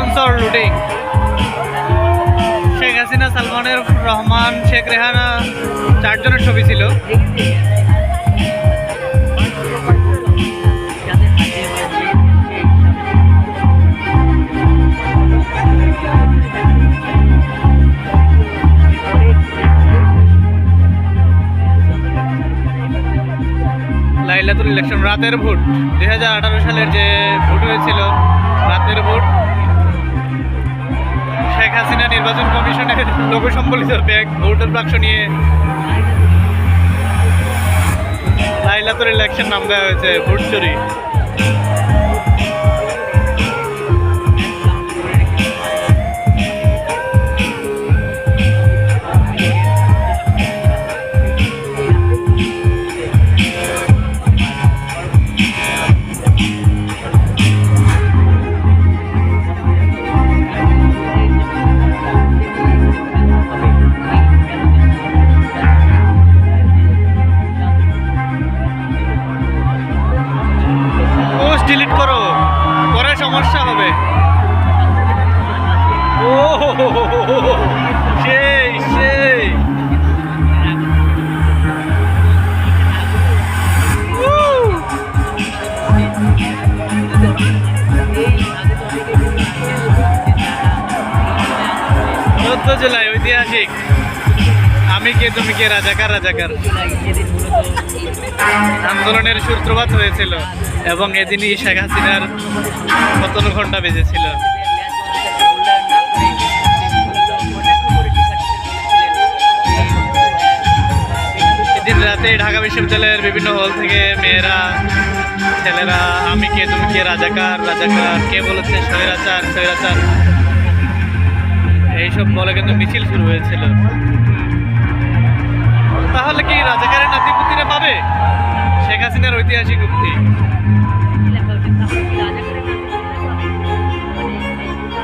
Sponsor looting Sheikh Hasina, সালমানের রহমান, শেখ রেহানা, চারজনের ছবি ছিল। লাইলাতুল ইলেকশন, রাতের ভোট। দুই হাজার আঠারো সালের যে ভোট হয়েছিল কমিশনের লোক সম্বলিত ব্যাগ ভোটের বাক্স নিয়ে লাইলাতর ইলেকশন নাম দেওয়া হয়েছে ভোট চুরি জুলাই ঐতিহাসিক আমি কে, তুমি কে, রাজাকার রাজাকার। আন্দোলনের সূত্রপাত হয়েছিল এবং এদিনই শেখ হাসিনার পতন ঘণ্টা বেজেছিল। এদিন রাতে ঢাকা বিশ্ববিদ্যালয়ের বিভিন্ন হল থেকে মেয়েরা, ছেলেরা, আমি কে, তুমি কে, রাজাকার রাজাকার, কে বলেছে, স্বৈরাচার স্বৈরাচার এইসব বলে কিন্তু মিছিল শুরু হয়েছিল। তাহলে কি রাজাকারের নাতিপুতিরা পাবে? শেখ হাসিনার ঐতিহাসিক উক্তি।